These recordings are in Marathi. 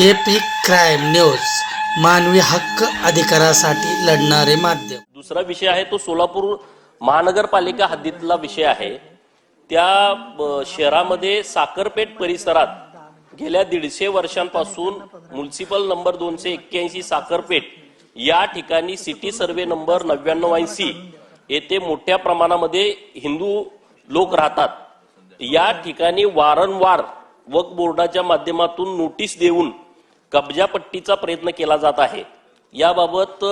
एपी क्राईम न्यूज मानवी हक्क अधिकारासाठी लढणारे माध्यम. दुसरा विषय आहे तो सोलापूर महानगरपालिका हद्दीतला विषय आहे. त्या शहरामध्ये साखरपेठ परिसरात गेल्या दीडशे वर्षांपासून म्युन्सिपल नंबर दोनशे एक्क्याऐंशी साखरपेठ या ठिकाणी सिटी सर्वे नंबर नव्याण्णव ऐंशी येथे मोठ्या प्रमाणामध्ये हिंदू लोक राहतात. या ठिकाणी वारंवार वक्फ बोर्डाच्या माध्यमातून नोटीस देऊन कब्जापट्टीचा प्रयत्न केला जात आहे. याबाबत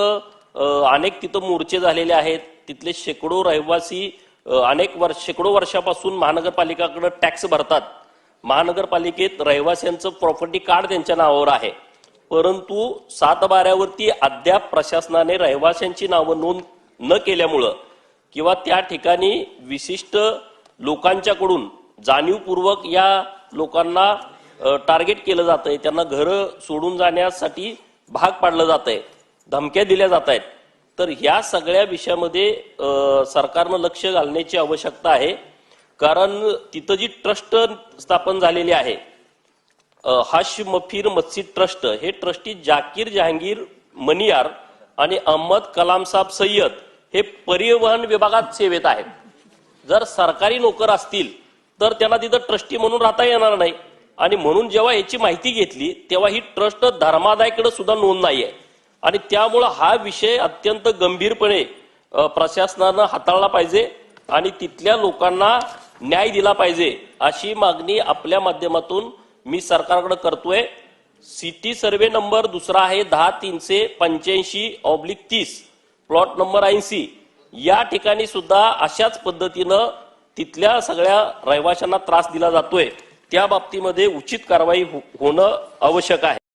अनेक तिथं मोर्चे झालेले आहेत. तिथले शेकडो रहिवासी अनेक वर्ष शेकडो वर्षापासून महानगरपालिकाकडे टॅक्स भरतात. महानगरपालिकेत रहिवाशांचं प्रॉपर्टी कार्ड त्यांच्या नावावर आहे. परंतु सातबाऱ्यावरती अद्याप प्रशासनाने रहिवाशांची नावं नोंद न केल्यामुळं किंवा त्या ठिकाणी विशिष्ट लोकांच्याकडून जाणीवपूर्वक या लोकांना टार्गेट केलं जात आहे त्यांना घरं सोडून जाण्यासाठी भाग पाडलं जात आहे धमक्या दिल्या जात आहेत तर ह्या सगळ्या विषयामध्ये सरकारनं लक्ष घालण्याची आवश्यकता आहे. कारण तिथं जी ट्रस्ट स्थापन झालेली आहे अ, हश मफीर मत्सी ट्रस्ट हे ट्रस्टी जाकीर जहांगीर मनियार आणि अहमद कलाम साहेब सय्यद हे परिवहन विभागात सेवेत आहेत. जर सरकारी नोकर असतील तर त्यांना तिथं ट्रस्टी म्हणून राहता येणार नाही. आणि म्हणून जेव्हा याची माहिती घेतली तेव्हा ही ट्रस्ट धर्मादायकडे सुद्धा नोंद नाही आहे आणि त्यामुळं हा विषय अत्यंत गंभीरपणे प्रशासनानं हाताळला पाहिजे आणि तिथल्या लोकांना न्याय दिला पाहिजे अशी मागणी आपल्या माध्यमातून मी सरकारकडे करतोय. सिटी सर्वे नंबर दुसरा आहे दहा तीनशे पंच्याऐंशी ऑब्लिक तीस प्लॉट नंबर ऐंशी. या ठिकाणी सुद्धा अशाच पद्धतीनं तिथल्या सगळ्या रहिवाशांना त्रास दिला जातोय. त्या बाबतीमध्ये उचित कारवाई हो-, होणं आवश्यक आहे.